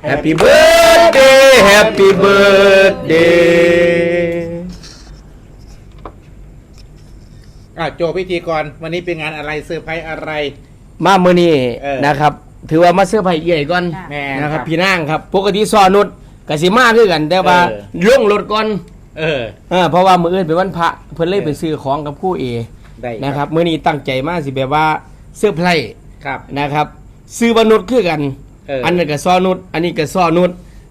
Happy birthday Happy birthday อะโจพิธีกรวันนี้เป็นงานอะไรเซอร์ไพรส์อะไร มาเมื่อนี้เออ นะครับ ถือว่ามาเสื้อร์ไผ่เอี่ยก่อนแม่นนะคครัรับ บ พี่นางครับปกติซอนุดกสิมาคือกันแต่ว่าเออ ลงรถก่อนเออ เออเพราะว่ามื้ออื่นเป็นวันพระเพิ่นเลยเออไปซื้อของกับครู่เอได้นะครับ มื้อนี้ตั้งใจมาสิแบบว่าเสื้อร์ไผ่ครับ นะครับ ซื้อวนุษคือกัน เอออั อันนั้นก็ซอนุดอันนี้ก็ซอนุด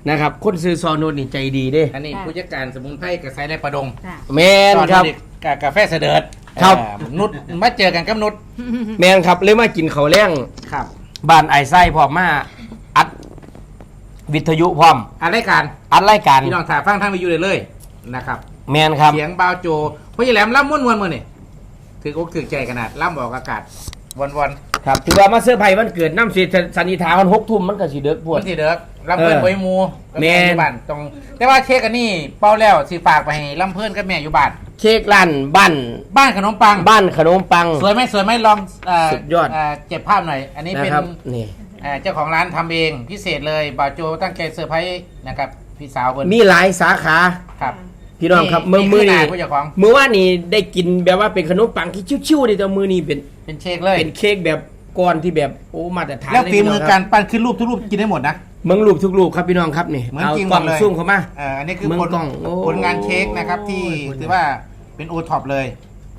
นะครับคนซื้อซอนุดนี่ใจดีเด้อันนี้ผู้จัดการสมุนไพรกับไซในประดงค่ะแมนครับตอนนี้กับกาแฟเสด็จครับอ่านุชมาเจอกันกับนุชแมนครับเลยมากินข้าวแล้งครับบ้านไอไส้พร้อมมาอัดวิทยุพร้อมอะไรายการอัดรายการพี่น้องถ่ายฟังทางวิทยุเลยเลยนะครับแมนครับ เสียงบาวโจพ่อใหญ่แหลมล่ำม้วนวนๆมือนี่ถืออกถือใจขนาดล่ำออกอากาศวันวัน ครับถือว่ามาเสื้อร์ไผ่วันเกิดน้ำสีสันนิษฐานมันหกทุ่มมันก็สิเด็กปๆวด มันสีเด้อลำเพื่อนเออไว้หมูแม่นอยู่บ้านตรง แต่ว่าเค้กอันนี้เป้าแล้วสิฝากไปให้ลำเพื่อนกับแม่อยู่บ้านเค้กร้านบ้านบ้านขนมปังบ้านขนมปัง สวยไหมสวยไหมลองเสุดยอด เเก็บภาพหน่อย อันนี้นะเป็นครับนี่ เอ่อเจ้าของร้านทำเองพิเศษเลยบาวโจตั้งใจเซอร์ไพรส์นะครับพี่สาวเพิ่นมีหลายสาขา ครับ พี่น้องครับเมื่อมือนี่นี้คือหน้าผู้เจ้าของเมื่อว่านนี้ได้กินแบบว่าเป็นขนมปังที่ชิวๆนี่แต่มือนี้เป็นเป็นเชคเลยเป็นเค้กแบบก้อนที่แบบโอ้มาตรฐานแล้วเยฝีมือพี่น้งคกาบรปั้นขึ้นรูปทุกรูปกินได้หมดนะเมืองรูปทุกรูปครับพี่น้องครับนี่เหมือนเอาจริงหกมล่อดงเลยซุ่มเข้ามาเอ่ออันนี้คือเมืองผลกล้องโอ้ผลงานเค้กนะครับที่โอ้ยถือว่าเป็นโอท็อปเลย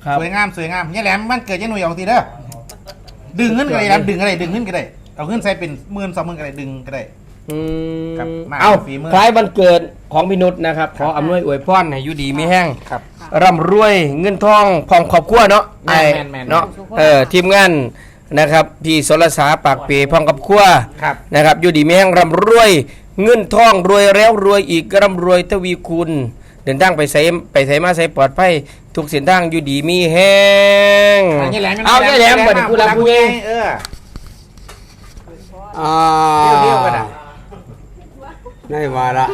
ครับสวยงามสวยงามเนี่ยแหลมมันเกิดยังหน่วยเอาทีเด้อดึงขึ้นก็ได้แหลมดึงก็ได้ดึงขึ้นก็ได้เอาขึ้นใส่เป็นหมื่นสองหมื่นก็ได้ดึงก็ได้ อืมครับมาเอาฝีมือ คล้ายวันเกิดของพี่นุชนะครับ ขออำนวยอวยพรให้อยู่ดีมีแห้งครับ ร่ำรวยเงินทองพร้อมครอบครัวเนาะแม่นไอ้แม่นแม่น เนาะเออทีมงานนะครับพี่สรสาปากเปพร้อมกับครัว ครับ นะครับอยู่ดีมีแห้งร่ำรวย เงินทองรวยแล้วรวยอีกร่ำรวยทวีคุณ เดินทางไปใส่ไปใส่มาใส่ปลอดภัยทุกเส้นทางอยู่ดีมีแห้งอันนี้แหลมเอาแหลมก่อนผู้รับผู้ใหญ่เออ อ่าเรียวๆกันอะ ได้มาละ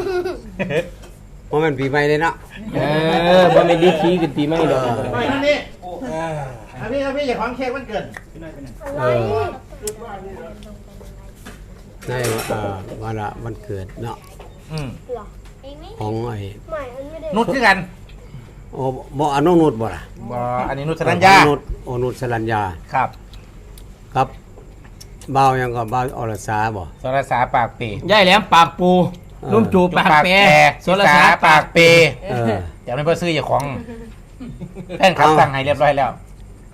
เพราะมันปีใหม่เลยเนาะเออบ่แม่นดีทีกันตีไม่ดอกไปนั่นนี่อันนี้อันนี้อย่าของเค้กวันเกิดเออได้อ่ามาละวันเกิดเนาะอืมหรอเองไม่ของไอ้ไม่มันไม่ได้นุชคือกันโอ้บ่อนุนุดบ่ล่ะบออันนี้นุชสรัญญานุดโอนุดสรัญญาครับครับบ่าวยังก็บ่าวอรสาบ่สรสาปากปียายแหลมปากปู เออนุ่มจูปากแปรสรสาปากเปเออ เดี๋ยวไม่เพื่อซื้ออย่าของแฟนคลับเอา สั่งให้เรียบร้อยแล้ว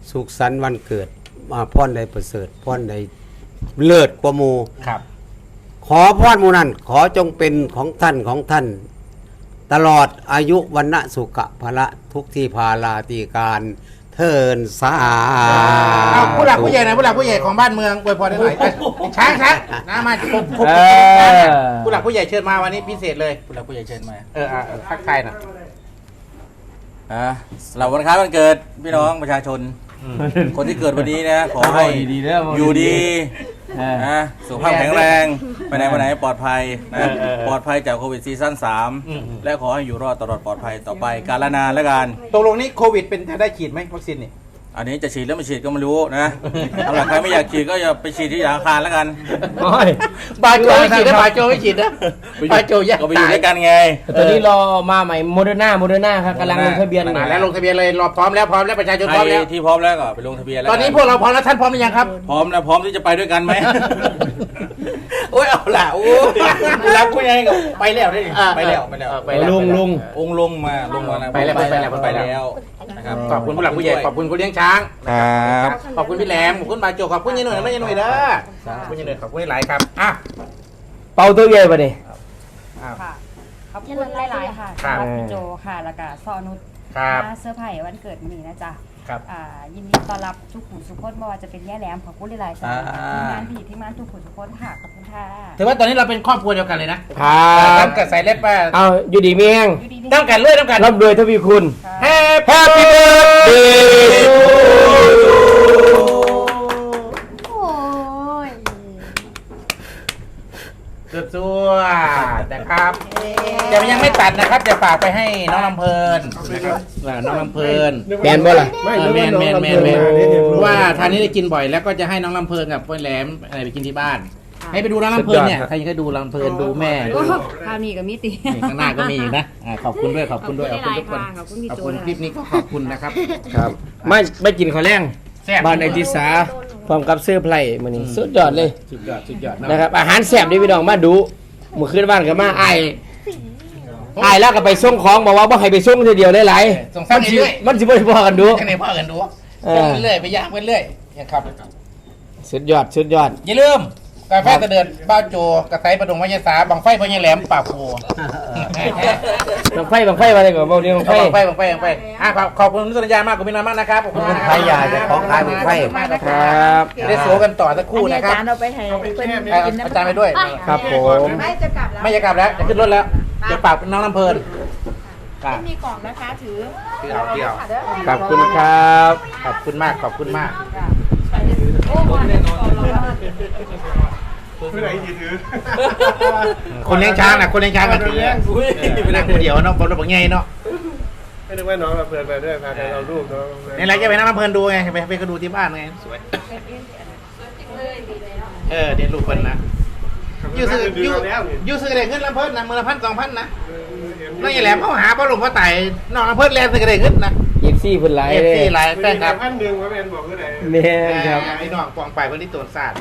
สุขสันต์วันเกิดมาพ่อนใดประเสริฐพ่อนใดเลิศกว่าหมู่ครับ ขอพรหมูนั้นขอจงเป็นของท่านของท่าน ตลอดอายุวันณะสุขะพละทุกที่พาลาตีการ เทินสาเอาผู้หลักผู้ใหญ่หนะผู้หลักผู้ใหญ่ของบ้านเมืองอวยพรได้หน่อยเอ้ยช้างช้างนะมาพบพบเอช้างอนะผู้หลักผู้ใหญ่เชิญมาวันนี้พิเศษเลยผู้หลักผู้ใหญ่เชิญมาเอออะทักทายหน่อยอ่าสำหรับวันคล้ายวันเกิดพี่น้องประชาชน คนที่เกิดวันนี้นะขอให้ดีๆเด้ออยู่ดี เออ นะสุขภาพแข็งแรงไปไหนมาไหนปลอดภัยนะ เออเออเออ ปลอดภัยจากโควิดซีซั่นอืม3 และขอให้อยู่รอดตลอดปลอดภัยต่อไปการละนานและกัน ตกลงนี้โควิดเป็นจะได้ฉีดไหมวัคซีนนี่ อันนี้จะฉีดหรือไม่ฉีดก็ไม่รู้นะสำหรับใครไม่อยากฉีดก็อย่าไปฉีดที่อาคารแล้วกัน โอ้ยบาโจไม่ฉีดนะบาโจไม่ฉีดนะบาโจแยกก็ไปอยู่ด้วยกันไงตอนนี้รอมาใหม่โมเดอร์นาโมเดอร์นาครับกำลังลงทะเบียนมาแล้วลงทะเบียนเลยรอพร้อมแล้วพร้อมแล้วประชาชนใคพรร้อมแล้ว ที่พร้อมแล้วก็ไปลงทะเบียนแล้วตอนนี้พวกเราพร้อมแล้วท่านพร้อมหรือยังครับ พร้อมแล้วพร้อมที่จะไปด้วยกันไหม โอ้ยเอาละโอ้ยรักผู้ใหญ่ก็ไปแล้วได้ดิอ่าไปแล้วไปแล้วไปแล้วลุงลุง องค์ลงมาลงมาแล้วไปแล้วไปแล้ว ไปแล้ว นะครับขอบคุณผู้หลักผู้ใหญ่ขอบคุณคุณเลี้ยงช้างครับขอบคุณพี่แหลมขอบคุณบาโจขอบคุณยายหนุ่ยนะไม่ยายหนุ่ยเด้อขอบคุณยายหนุ่ยขอบคุณหลายครับอะเป่าตัวใหญ่ปะเนี่ยอะ ค่ะขอบคุณหลายๆค่ะครับสำหรับ พี่โจค่ะ แล้วก็ซอนุชครับ มาเสื้อร์ไผ่วันเกิดมีนะจ๊ะ ครับ อ่ายินดีต้อนรับทุกขุนสุขคนไม่ว่าจะเป็นแย่แหลมขอบคุณหลายๆสำหรับทีมงานพี่ทีมงานทุกขุนสุขคนค่ะขอบคุณค่ะถือว่าตอนนี้เราเป็นครอบครัวเดียวกันเลยนะครับตั้งแต่ใส่เล็บมาเอาอยู่ดีมีแห้งอยู่ดีตั้งกันเลื่อยตั้งกันร่ำรวยทวีคุณ ค่ะ แฮป Happy birthday to โอ้ย สุดซัวนะครับ แต่ยังไม่ตัดนะครับจะฝากไปให้น้องลำเพลินนะครับอ่าน้องลำเพลินแมนบ่ล่ะเออแมนแมนแมนแมนเพราะว่าทานนี้ได้กินบ่อยแล้วก็จะให้น้องลำเพลินกับป้าแหลมอะไรไปกินที่บ้าน ให้ไปดูน้องลำเพลินเนี่ยใครยังเคยดูลำเพลินดูแม่ดูโอ้คราวนี้ก็มีตีนี่ข้างหน้าก็มีอีกนะอ่าขอบคุณด้วยขอบคุณด้วยขอบคุณทุกคนขอบคุณพี่ขอบโจคุณด้วยคลิปนี้ก็ขอบคุณนะครับครับไม่ไม่กินข้าวแรงแซ่บบ้านไอติสาพร้อมกับเสื้อไพรมื้อนี้สุดยอดเลย สุดยอดสุดยอดนะนะครับอาหารแซ่บเด้พี่น้องมาดูมื้อคืนบ้านก็มาอ้าย อ้ายแล้วก็ไปส่งของบอกว่าบ่ให้ไปส่งทีเดียวหลายส่งๆซ้ำมันสิเรื่อยมันสิบ่ได้พอกันดูๆให้ในพ่อกันดูเออส่งเรื่อยๆไปย่างไปเรื่อยนะครับสุดยอดสุดยอด อย่าลืมกาแฟตะเดินบ้านโจกระไซประดงวิทยาศาสตร์บังไฟพญาแหลมป่าโพบังไฟบังไฟมาเลยก่อนเบาเดียวบังไฟ บังไฟบังไฟบังไฟอะขอบขอบคุณนุสัญญามากขอบคุณมากนะครับขอบคุณมากใครอยากจะของขายบั้งไฟมากนะคครรับับ ได้โซกันต่อสักคอันรู่นี้นะอาครับจารย์เอาไปให้เพื่อนเอากินน้ำอาจารย์ไปด้วย ครับผม ไม่จะกลับแล้ว ไม่จะกลับแล้วจะขึ้นรถแล้ว จะฝากน้องลำเพลินครับมีกล่องนะคะ ถือที่เอาที่เอาขอบคุณครับ ขอบคุณมาก ขอบคุณมาก โอ้โหคนเลี้ยงช้างนะคนเลี้ยงช้างกันถือไปนั่งคนเดียวเนาะคนรถบังไงเนาะไม่นึกว่าน้องเราเพลินไปด้วยพากันเอารูปน้องนี่แหละจะไปนั่งลำเพลินดูไงไปไปก็ดูที่บ้านไง สวยเออเดี๋ยวลูกคนนะ ยูซื้อยูยูซื้อได้เงินลำเพลินนะมือละพันสองพันนะน้องอย่าแหลมเขาหาพ่อหลวงพ่อไต่น้องลำเพลินแลนซื้อได้เงินนะยิบซี่เพิ่นหลายเอฟเลซียหลายแฟเป็นนครับพันหนึ่งว่าเป็นบอกก็ไหนแม่นครับไอ้น้องปองไปเพื่อนที่ตัวศาสตร์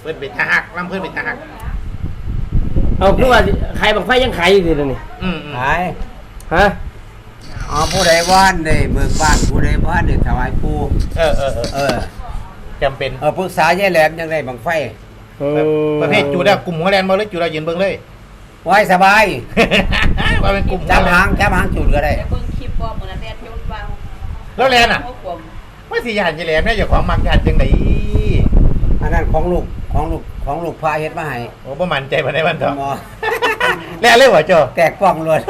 เพื่อนเป็นทหารลำเพลินเป็นทหารเอาคือว่าขายบังไฟยังขายอยู่สิเดี๋ยวนี้อืมอืมหายฮะอ๋อผู้ใดว่านได้เบิกบ้านผู้ใดว่านได้ถวายปู่เออเออเออเออจำเป็นเออปรึกษายายแหลมยังได้บังไฟอืม ประเภทจูได้กลุ่มหัวแลนด์มาเลยจูได้ยืนเบิ้งเลยไว้สบายว่าเป็นกลุ่มจับหางจับหางจุดก็ได้เบิ่งคลิปบ่เหมือนอันแรกยกวางแล้วแลนด์อะว่าสิยานจะแลนด์เนี่ยอย่าของมักยานจังไดอันนั้นของลูกของลูกของลูกพาเฮ็ดมาให้โอ้ประมันใจมาในวันเถอะหมอแลนด์เลยเหรอโจแตกป้องเลย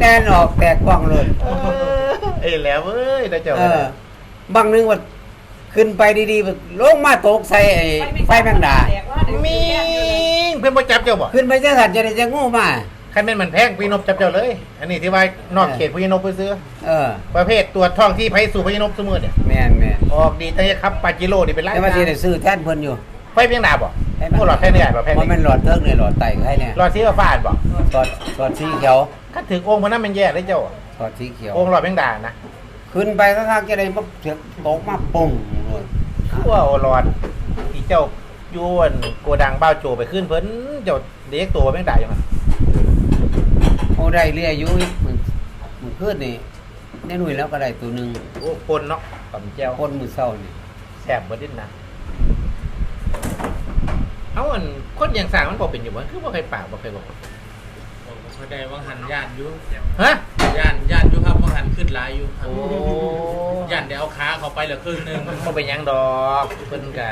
แน่นออกแตกป้องเลยเอ้ยแล้วเอ้ยได้เจ้าเออบางนึงว่า ขึ้นไปดีๆแบบลงมาตกใส่ไอ้ไฟแมงดา มีเพื่อนบ่จับเจ้าบ่ขึ้นไปจะสัตว์จะได้จะงูมาคันแม่นมันแพงพี่นบจับเจ้าเลย อันนี้ที่ว่านอกเขตพี่นบไปซื้อเออ ประเภทตัวจท่องที่ไผสู่พี่นบสมือเนี่ยแม่นแม่นออกดีตั้งแต่ครับปาจิโร่นี่เป็นไรแต่ว่าสิได้ซื้อแท่นเพิ่นอยู่ไฟเพียงดาบ่พวกหลอดแค่นี้บ่แค่บ่แม่นี้นหลอดเทิงเลยหลอดไตไข่เนี่ยหลอดสีฟ้าดบ่หลอดหลอดสีเขียวคันถึงองค์มันนั้นมันแย่ได้เจ้าหลอดสีเขียวองค์หลอดเพียงดานะขึ้นไปข้างๆจะได้ปุ๊บเสียงตกมาปุ้ง เลยคือว่าเอาหลอดที่เจ้าอยวนโกดังบ้าวโจไปขึ้นเพิ่นเจ้าเด็กตัวเพียงดาอยู่มั้ยโอ้ได้เรียอยู่อีกมันมันขึ้นนี่แน่นุ่ยแล้วก็ได้ตัวหนึงโอ้คนเนาะตำแจ้วคนมือเศร้านี่แซ่บบ่ดิ้นนะเอาอันคนอย่างสร้างมันบ่เป็นอยู่บ่คือบ่เคยปากบ่เคยบอกเขาได้ว่างหันญาติอยู่ฮะ ญาติญาติอยู่ครับว่างหันขึ้นหลายอยู่ครับโอ้ญาติเดี๋ยวเอาขาเขาไปเหลือครึ่งหนึงบ่เป็นหยังดอกเพิ่นก็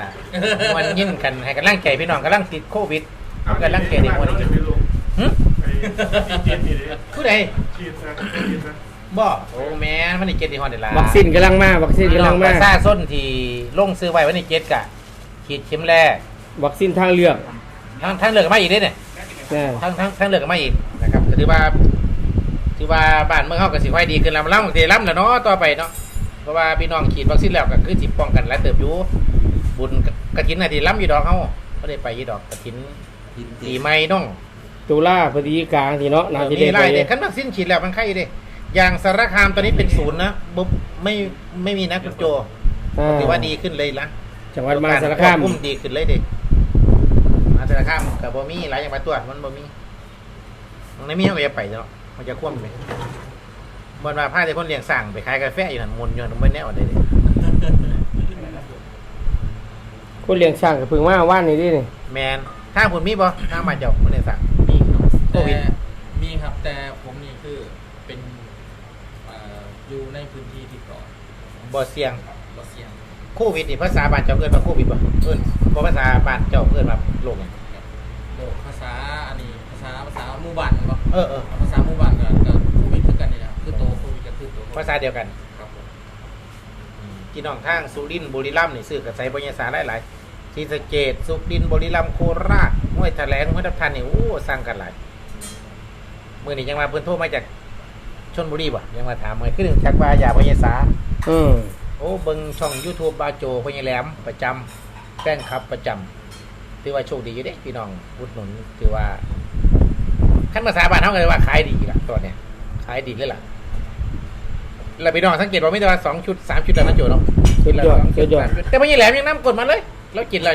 มันยิ้มกันให้กำลังใจพี่น้องกำลังติดโควิดกำลังใจนี่คนนี้หึไปจีนนี่เลยผู้ใดจีนนะจีนนะบ่โอ้แม่นวันนี้เจ็ดที่ฮอดเดล่ะวัคซีนกำลังมาวัคซีนพี่กำน้ลัองงปมาระชาชนที่ลงซื้อไว้วันนี้เจ็ดกะฉีดเข็มแรกวัคซีนทางเลือกทั้งทั้งเลือกกันมาอีกเด้เนี่ย นะทั้งทั้งทั้งเลือกกันมาอีกนะครับก็ถือว่า ถือว่าบ้านเมืองเฮาก็สิค่อยดีขึ้นแล้วล่ำสิล่ำแล้วเนาะต่อไปเนาะเพราะว่าพี่น้องฉีดวัคซีนแล้วก็คือสิป้องกันและเติบอยู่บุญกระถินน่ะที่ล่ำอยู่ดอกเฮาบ่ได้ไปอยู่ดอกกระถินปีใหม่น้องตุลาพฤศจิกาทีเนาะนาทีมีได้ไรไปเด็กขั้นวัคซีนฉีดแล้วมันไข้เด้อย่างสารคามตอนนี้เป็นศูนย์นะบุ๊บไม่ไม่มีนะคุณโจอ่าถือว่าดีขึ้นเลยละจังหวัดมหาสารคามควบคุมดีขึ้นเลยเด็กมหาสารคามกับบ่มีหลายอย่างมาตรวจมันบ่มีมันไม่มีเอาไปไปเนาะ มันจะควบไปบนมาผ้าแต่คนเลี้ยงสั่งไปขายกาแฟอยู่หันมนต์อยู่หันไม่แน่วได้เลยคนเลี้ยงช้างกับพึ่งมาว่านนี่ดินี่แมนทางผุนมีบ่ทางมาเจ้าคนเลี้ยงสั่ง มีครับโควิด แต่มีครับแต่ผมนี่คือเป็นเอ่ออยู่ในพื้นที่ที่ปลอดบ่เสี่ยงบ่เสี่ยงโควิดนี่ภาษาบ้านเจ้าเอิ้นว่าโควิดบ่เอิ้นบ่ภาษาบ้านเจ้าเอิ้นว่าโรคหยังโลกภาษาอันนี้ภาษาภาษาหมู่บ้านบ่เออเออภาษาหมู่บ้านก็ก็โควิดคือกันนี่แหละคือโตโควิดก็คือโตภาษาเดียวกันครับผมพี่น้องทางสุรินทร์บุรีรัมย์นี่ซื้อกระใสปัญญาสาหลายๆศรีสะเกษสุรินทร์บุรีรัมย์โคราชห้วยแถลงห้วยทับทันนี่โอ้สร้างกันหลายมื้อนี้ยังมาเพิ่นโทรมาจากชนบุรีบ่ยังมาถามมื้อคือหนึงจักว่าอย่าปัญญาสาอืมโอ้เบิ่งช่อง YouTube บาโจพญแหลมประจำแฟนคลับประจำถือว่าโชคดีอยู่เด้พี่น้องอุดหนุนถือว่า ขั้นภาษาบ้านเฮาก็เลยว่าขายดีล่ะตอนเนี้ยขายดีเลยล่ะแล้วพี่น้องสังเกตว่ามีแต่ว่าสองชุดสามชุดแล้วนะโจเนาะสุดยอดสุดยอดแต่พญแหลมยังนํกดมาเลย แล้วกินละ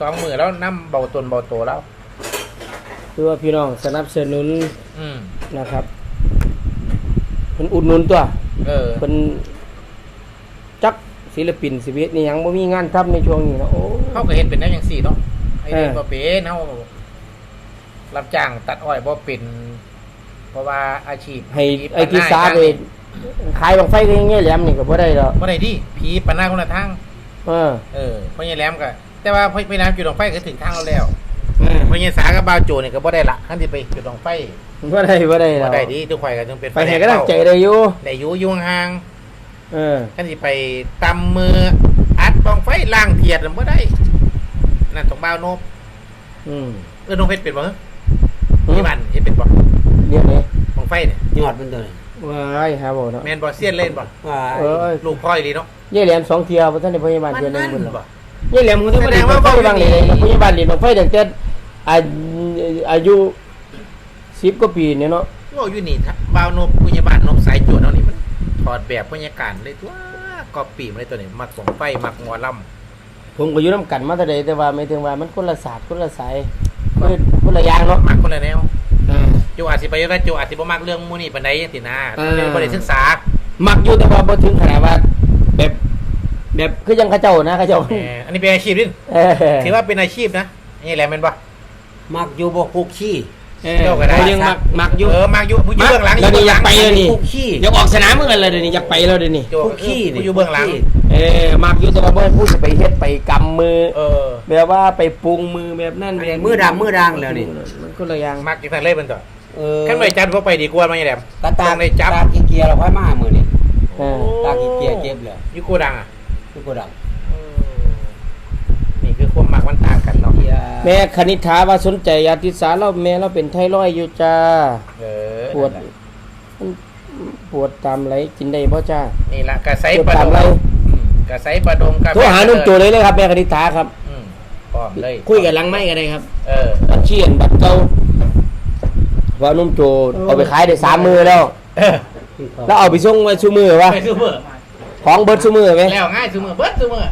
สองมือแล้วนํเบาตนเบาโตแล้วคือว่าพี่น้องสนับสนุนอืมนะครับเพิ่นอุดหนุนตัว เออเพิ่นจักศิลปินชีวิตนี่ยังบ่มีงานทำในช่วงนี้เนาะโอ้เขาก็เห็นเป็นแนวอย่างสี่เนาะไอ้เด็กเออบ่เป็นเฮา รับจ้างตัดอ้อยบ่เป็นเพราะว่าอาชีพให้ผีไอ้ปะที่หน้สาทงไปขายบังไฟก็ยังเงี้ยแหลมนี่ก็บ่ได้ดอกบ่ได้ดิผีปะหน้าคนละทางเออ เออพ่อใหญ่แหลมก็แต่ว่าพ่อพี่น้ำจุดดวงไฟก็ถึงทางเราแล้วเออพ่อใหญ่สากับบ่าวโจนี่ก็บ่ได้ละขั้นที่ไปจุดดวงไฟบ่ได้บ่ได้ดบ่อกได้ดิทุกข่อยก็จึงเป็นไปให้กำลังใจได้อยู่ได้อยู่อยู่ห่างเออๆขั้นที่ไปตำมืออัดดวงไฟล่างเทียดนั่นบ่ได้นั่นต้องบ่าวนบอืมเออน้องเพชรเป็นบ่ ที่บ้านเฮ็ดเป็นบ่เรียกไหนดวงไฟเนี่ยยอดมันตัวนี้ว้ายหาบ่เนาะแม่นบ่เซียนเล่นบ่ว้ายเอ้ยลูกพ่อยดีเนาะยายแหลมสองเที่ยวบ่ทันได้พยาบาลเทื่อหนึงมัพุ่นนเนาะบ่ยายแหลมก็ต้องแสมาดเล่งนว่าไฟบางเลยเบาอยู่นี่พยาบาลเล่นไฟตั้งแต่อาอายุ10กว่าปีเนี่ยเนาะโอ้อยู่นี่ถ้าบ่าวนบผู้ใหญ่บ้านนบสายโจรเอานี่มันถอดแบบบรรยากาศเลยตัวก็ปีมาเลยตัวนี้มักสงไฟมักหมอลำผมก็อยู่นํกันมาแต่ใดแต่ว่าไม่ถึงว่ามันคนละศาสตร์คนละสาย คนคนละอย่างเนาะมักคนละแนวอ่า จูอาจสิไปได้จูอาจสิบ่มักเรื่องหมูนี่ปานใดจังซี่นะอ่าเรื่องบ่ได้ศึกษา มักอยู่แต่ว่าบ่ถึงขนาดว่า แบบ แบบคือยังเขาเจ้านะเขาเจ้าแหมอันนี้เป็นอาชีพดิเออถือว่าเป็นอาชีพนะนี่แหละแม่นบ่มักอยู่บ่คุกขี้เออเจ้าก็ได้เขายังมักมักอยู่ เออมักอยู่ผู้อยู่เบื้องหลังแล้วนี่อยากไปเลย นี่ คุกขี้อยากออกสนามเหมือนกันเลยเดี๋ยวนี้อยากไปแล้วเดี๋ยวนี้โจคุกขี้ผู้อยู่เบื้องหลังคุกขี้เออมักอยู่แต่ว่าบ่ให้พูดจะไปเฮ็ดไปกำมือ เออ แบบว่าไปปรุงมือแบบนั้นอันนี้มือดำมือด่างแล้วนี่ มันคนละอย่างมักจังซั่นเลยเพิ่นตัวเออคันบ่จัดบ่ไปดีกว่ามันนี่แหละกระตาต้องได้จับตาขี้เกียจเราค่อยมามื้อนี้เออตาขี้เกียจเจ็บเลยอยู่โกดังอะทุกคนดังเออนี่คือความมักมันต่างกันเนาะเกียแม่คณิษฐาว่าสนใจยาติสาเราแม่เราเป็นไทรอยด์อยู่จ้าเออปวดมันปวดตามไหลกินได้บ่จ้านี่ล่ะกระไสปวดปลาตามดไหลงอืมกระไสปลาดงกระโทรหานุ่มโจเลยเลยครับแม่คณิษฐาครับอืมพ ร้อมเลยคุยกันหลังไม้กันได้ครับเออบัญชีอันบัตรเก่าว่านุ่มโจเอาไปขายได้สามมือแล้วเออแล้วเอาไปส่งไว้ชูมือวะไปซื้อเบอร์ของเบิร์ดชูมือไหมแล้วง่ายซื้อมือเบิดซื้อมือ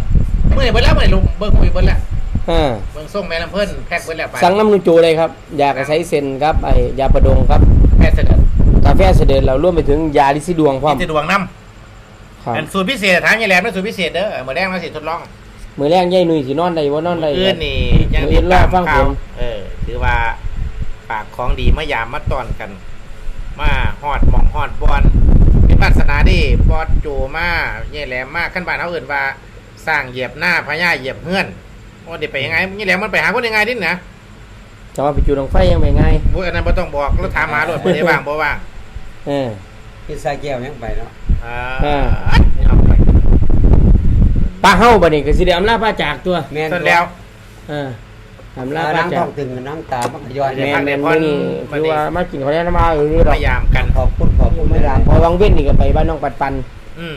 มือนี่เบิดแล้วมือนี่ลุงเบิ่งคุยเบิดแล้วอ่า เบิ่งส่งแม่ลำเพิ่นแพ็คเบิดแล้วไปสั่งน้ำนุ่มโจเลยครับยากระใช้เซนครับไอยาประดงครับแพ็คเสร็จแล้วกาแฟเสด็จเราร่วมไปถึงยาลิซิดวงพร้อมมีแต่ดวงน้ครับำเป็นสูตรพิเศษทางยายแหลมเป็นสูตรพิเศษเด้อมื้อแรกมาสิทดลอง มือแรกยายหนุ่ยสินอนได้ว่านอนได้มื้ออื่นนี่ยังมือติอื่ดนรอตามฟังผข่าวมเออ ถือว่าปากของดีมายามมาตอนกัน มาฮอดหมองฮอดบอลเป็นวาสนาเดิบอดโจมายายแหลมมาขั้นบ้านเฮาเอิ้นว่า สร้างเหยียบหน้าพญาเหยียบเฮือนว่าเดี๋ยวไปยังไงยายแหลมมันไปหาคนยังไงดินะจะว่าไปจูดองไฟยังไงไงบุ้ยอันนั้นบ่ต้องบอกแล้วถามหารถบ่ได้ว่างบ่ว่างเออพิซซ่าแก้วยังไปเนาะอ่าอ่าเอาไปปลาเฮ้าบัดนี้ก็สิได้อำลาพระจากตัวแม่นเสร็จแล้ว เอออำลาลาพระนั่งจาท้อก งตึงนั่งตามันก็ย้อนเดี๋ยวแม่พักนเดี๋แม่ยวนพ่นนี่วันคือนี้ว่ามากินข้าวแล้มาอยู่นี่ดอกพยายามกัน ขอบคุณขอบคุณไม่ได้พอวังเว้นนี่ก็ไปบ้านน้องปัดปันอืม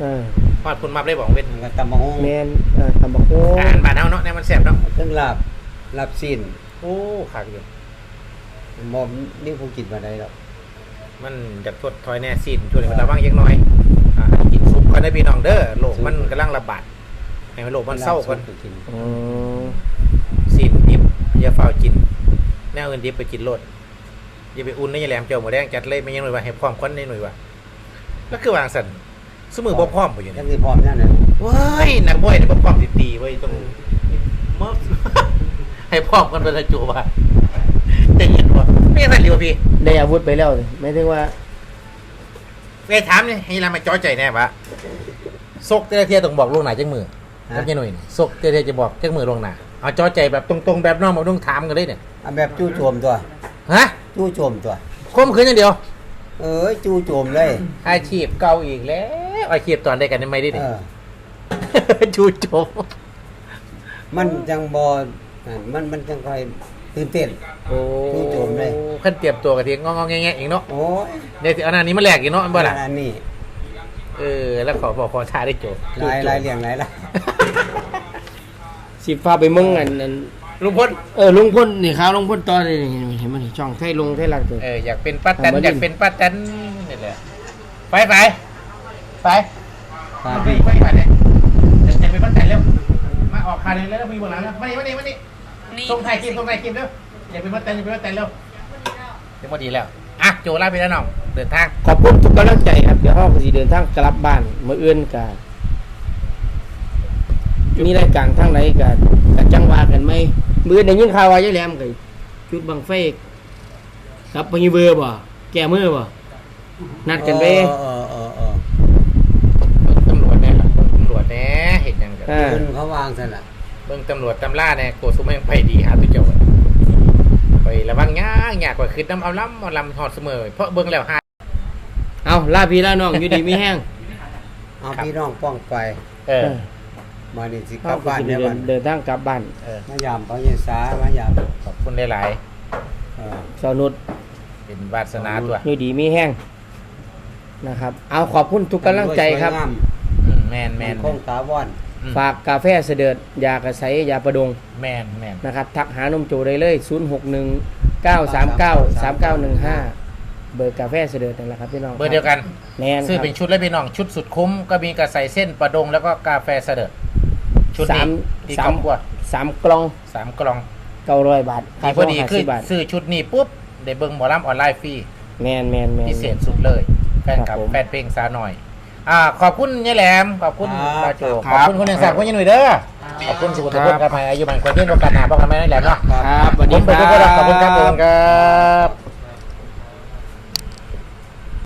เออฮอดคุณมาได้บอกเว้นมันก็ตำมะฮงแม่นเออทำบักโอ้อาหารบ้านเฮาเนาะเนี่ยมันแซ่บเนาะทั้งลาบลาบซีนโอ้คักอยู่มอมนี่ผู้กินมาได้หรอกมันจะทดถอยแน่สิ้นช่วยให้มันระวังเล็กน้อยอ่า กินสุกก่อนได้อพี่น้องเด้อโรคมันกำลังระบาดให้มันโรคมันเศร้าก่อนลบซีผู้กินอืมสิ้นดิบอย่าเฝ้ากิน แนวอื่นดิบไปกินโลดอย่าไปอุ่นในยายแหลมเจียวหมูแดงจัดเลยไม่ยังหน่อยว่าให้พร้อมคนในหน่อยว่าแล้วคือวางสันสมือบ่พร้อมบ่อยู่ยัเนี่ยงคือพร้อมนั่นน่ะเว้ยนักมวยนี่บ่พร้อมสิตีเว้ยต้องมอบให้พร้อมกันเป็นละจูว่าจะเห็นว่าไม่ใช่สันเดียวพี่ได้อาวุธไปแล้วไม่ถึงว่า ไปถามนี่ให้เรามาจ้อยใจแน่วะซกเทียต้องบอกล่วงหน้าจังมือฮะกับยายหนุ่ยนี่ซกเทียจะบอกจังมือล่วงหน้าเอาจ้อยใจแบบตรงๆแบบน้องมาต้องถามกันเลยเนี่ยอันแบบจู้โจมตัวฮะจู้โจมตัวคมคืนอย่างเดียว เอ้ยจู้โจมเลยอาชีพเก่าอีกแล้วอาชีพตอนได้กันไม่ได้เอดิอจูโจมมันจังบอมันมันจังคอย ตื่นเต้น โอ้จูโจมเลย ขั้นเตรียมตัวกันทีงองๆแงๆอีกเนาะโอ้ยเดี๋ยวสิเอาหน้านี้มาแลกอีกเนาะบ่ล่ะอันนี้เออแล้วขอบอกขอชาได้โจลายลายเรียงลายละสิฟ้าไปมึงอันนั้นลุงพลเออลุงพ่นนี่ครับลุงพ่นตอนนี้เห็นมันช่องไทยลงไทยรักตัว เอออยากเป็นป้าแตนเอามาดิ อยากเป็นป้าแตนนี่แหละไปไปไปตาไปพี่ไปไปเนี่ยจะเป็นป้าแตนเร็วมาออกคาเลยแล้วมีบนหลังแล้วมานี่มานี่มานี่ ส่งถ่ายคลิปส่งถ่ายคลิปเร็วอยากเป็นป้าแตนอยากเป็นป้าแตนเร็วเดี๋ยวพอดีแล้วอะโจลาไปแล้วน้องเดินทางขอบคุณทุกกำลังใจครับ เดี๋ยวเราก็สิเดินทางกลับบ้านมื้ออื่นกันมีรายการทางไหนกันกันจังหวะกันไหมมื้อได้ยินข่าวว่ายายแหลมก็จุดบังไฟกับปญิเบอร์บ่แก้มือบ่นัดกันไปเออเออเออตำรวจแน่ล่ะตำรวจแน่เห็นยังกันอ่าเพิ่นเขาวางซะละเบิ่งตำรวจตำล่าแน่โกสุมยังไปดีหาตัวเจ้าไประวังยากยากกว่าคือน้ำเอาล้ำเอาลำหอดเสมอ เพราะเบิ่งแล้วหาเอาลาพี่ลาน้องอยู่ดีมีแห้งเอาพี่น้องป้องไปเออมานี่สิกเฮาลับก็บ้านสิได้เดิบ้านนเดินทางกลับบ้านเออมายามพระเยสามายามขอบคุณหลายเออสาวนุชๆเป็นวาสนาตัวอยู่ดีมีแห้งนะครับ เอาขอบคุณทุกกำลังใจครับสวยงามอืมแมนแมนคงตาวอนอืม ฝากกาแฟเสด็จยากระใสยาประดงแมนแมนนะครับ ทักหานมโจได้เลย 0 6 1 9 3 9 3 9 1 5 เบอร์กาแฟเสด็จนั่นแหละครับพี่น้องเบอร์เดียวกันแมนซื้อครับเป็นชุดแล้วพี่น้องชุดสุดคุ้มก็มีกระใส่เส้นปลาดงแล้วก็กาแฟเสด็จชุดสานี้มที่สาครอมบครัวสามกล่องสามกล่องเก้าร้อยบาทที่พอดีค่าคือส่ง50บาทซื้อชุดนี้ปุ๊บได้เบิ่งหมอลำออนไลน์ฟรีแมนแมนแมนพิเศษสุดเลยแฟนคครัลับบผมแฟนเพลงสาวหน่อย อ่าขอบคุณยายแหลมขอบคุณครับตาโจคขรับอบคุณคุณยังศักดิ์คุณยังหนุ่ยเด้อขอบคุณสุขภาพครับให้อายุมันคนเที่ยวกันหนาบอกกันไหมนั่นแหละเนาะครับสวัสผดีมคเป็นรัทุกคนขอบคุณครับขอบบคุณครับ